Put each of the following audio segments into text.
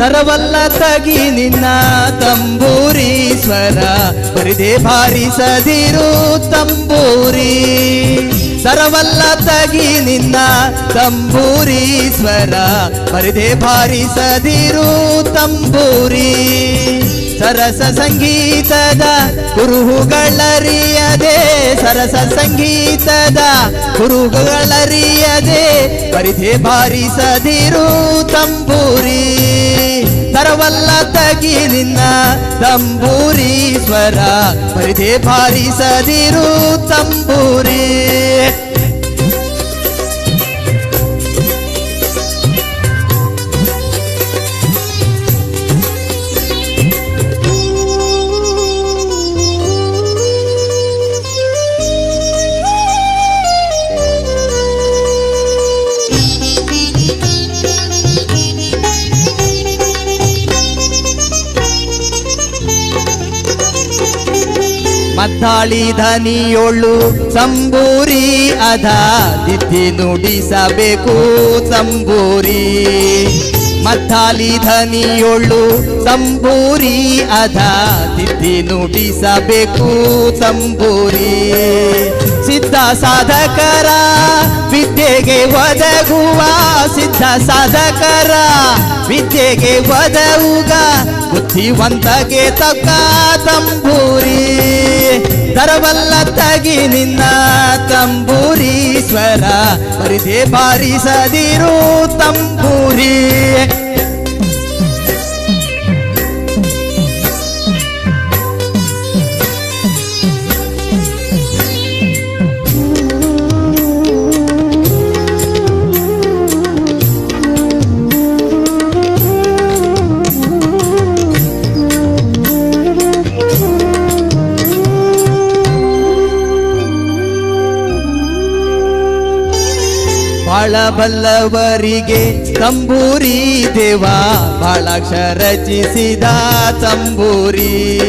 ತರವಲ್ಲ ತಗಿ ನಿನ್ನ ತಂಬೂರೀಶ್ವರ. ಬರಿದೆ ಬಾರಿಸದಿರು ತಂಬೂರಿ. ಸರವಲ್ಲ ತಗಿ ನಿನ್ನ ತಂಬೂರೀಶ್ವರ. ಬರಿದೆ ಬಾರಿಸದಿರು ತಂಬೂರಿ. ಸರಸ ಸಂಗೀತದ ಕುರುಹುಗಳರಿಯದೆ. ಸರಸ ಸಂಗೀತದ ಕುರುಹುಗಳರಿಯದೆ. ಬರಿದೆ ಬಾರಿಸದಿರು ತಂಬೂರಿ ತರವಲ್ಲ ತಗಿ ನಿನ್ನ ತಂಬೂರಿ ಸ್ವರ ಬರಿದೆ ಬಾರಿಸದಿರು ತಂಬೂರಿ ಮದ್ದಾಳಿ ಧನಿಯೊಳ್ಳು ಸಂಬೂರಿ ಅಧ ದಿದ್ದಿ ನುಡಿಸಬೇಕು ಸಂಬೂರಿ. ಮತ್ತಾಳಿ ಧನಿಯೊಳ್ಳು ಸಂಬೂರಿ ಅಧ ದಿದ್ದಿ ನುಡಿಸಬೇಕು ಸಂಬೂರಿ. ಸಿದ್ಧ ಸಾಧಕರ ವಿದ್ಯೆಗೆ ಒದಗುವ, ಸಿದ್ಧ ಸಾಧಕರ ವಿದ್ಯೆಗೆ ಒದಗುಗ ಬುದ್ಧಿವಂತಗೆ ತಕ್ಕ ತಂಬೂರಿ ತರವಲ್ಲ ತಗಿ ನಿನ್ನ ತಂಬೂರೀಶ್ವರ ಬರಿದೆ ಬಾರಿಸದಿರು ತಂಬೂರಿ. ಬಾಳ ಬಲ್ಲವರಿಗೆ ತಂಬೂರಿ ದೇವ. ಬಾಳಾಕ್ಷ ರಚಿಸಿದ ತಂಬೂರಿ.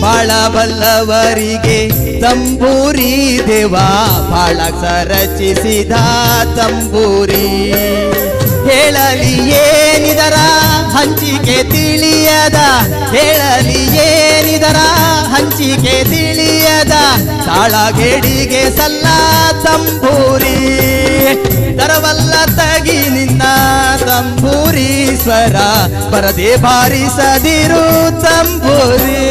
ಬಾಳ ಬಲ್ಲವರಿಗೆ ತಂಬೂರಿ ದೇವ. ಬಾಳಾಕ್ಷ ರಚಿಸಿದ ತಂಬೂರಿ. ಹೇಳಲಿ ಏನಿದರ? ಹಂಚಿಕೆ ತಿಳಿಯದ. ಹೇಳಲಿ ಏನಿದರ? ಹಂಚಿಕೆ ತಿಳಿಯದ. ತಾಳಗೇಡಿಗೆ ಸಲ್ಲ ತಂಬೂರಿ. ದರವಲ್ಲ ತಗಿ ನಿನ್ನ ತಂಬೂರಿ ಸ್ವರ ಬರದೆ ಬಾರಿಸದಿರು ತಂಬೂರಿ.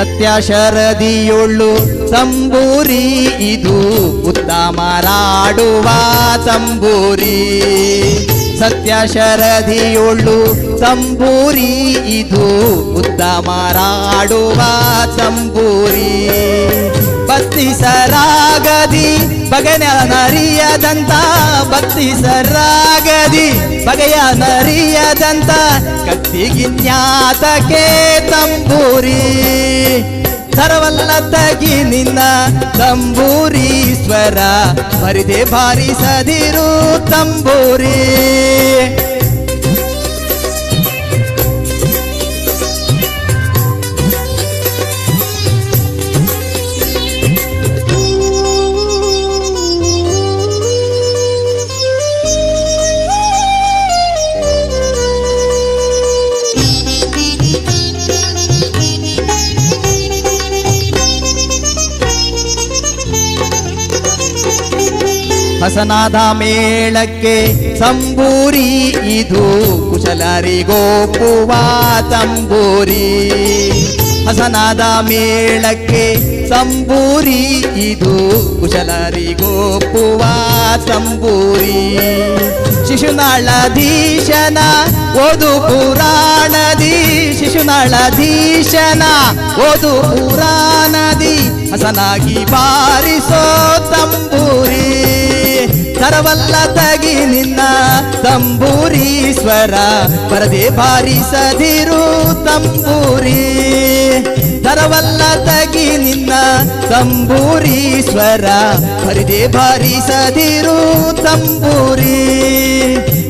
ಸತ್ಯ ಶರದಿಯೊಳ್ಳು ತಂಬೂರಿ ಇದು ಉತ್ತಮರಾಡುವ ತಂಬೂರಿ. ಸತ್ಯ ಶರದಿಯೊಳ್ಳು ತಂಬೂರಿ ಇದು ಉತ್ತಮರಾಡುವ ತಂಬೂರಿ. ಬತ್ತಿಸರಾಗದಿ ಬಗೆಯ ನರಿಯದಂತ ಬತ್ತಿಸರಾಗದಿ ಬಗೆಯ ನರಿಯದಂತ ಕತ್ತಿಗಿನ್ಯಾತಕ್ಕೆ ತಂಬೂರಿ. ಸರವಲ್ಲ ತಗಿ ನಿನ್ನ ತಂಬೂರಿ ಸ್ವರ ಬರಿದೆ ಬಾರಿಸದಿರು ತಂಬೂರಿ. ಹಸನಾದ ಮೇಳಕ್ಕೆ ಸಂಬೂರಿ, ಇದು ಕುಶಲರಿಗೋಪುವ ತಂಬೂರಿ. ಹಸನಾದ ಮೇಳಕ್ಕೆ ಸಂಬೂರಿ, ಇದು ಕುಶಲರಿಗೋಪುವ ತಂಬೂರಿ. ಶಿಶುನಾಳಧೀಶನ, ಓದು ಪುರಾಣದಿ. ಶಿಶುನಾಳಧೀಶನ, ಓದು ಪುರಾಣದಿ. ಹಸನಾಗಿ ಬಾರಿಸೋ ತರವಲ್ಲ ತಗಿ ನಿನ್ನ ತಂಬೂರೀಶ್ವರ. ಪರದೆ ಬಾರಿಸದಿರು ತಂಬೂರಿ. ತರವಲ್ಲ ತಗಿ ನಿನ್ನ ತಂಬೂರೀಶ್ವರ. ಪರಿದೆ ಬಾರಿಸದಿರು ತಂಬೂರಿ.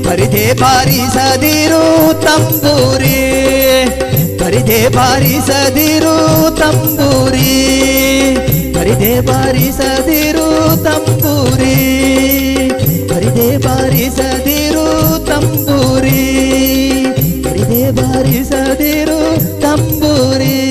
ಪರಿದೆ ಬಾರಿಸದಿರು ತಂಬೂರಿ. ಪರಿದೆ ಬಾರಿಸದಿರು ತಂಬೂರಿ. ಪರಿದೆ ಬಾರಿಸದಿರು ತಂಬೂರಿ. ಬಾರಿಸದಿರು ತಂಬೂರಿ. ಬಾರಿಸದಿರು ತಂಬೂರಿ.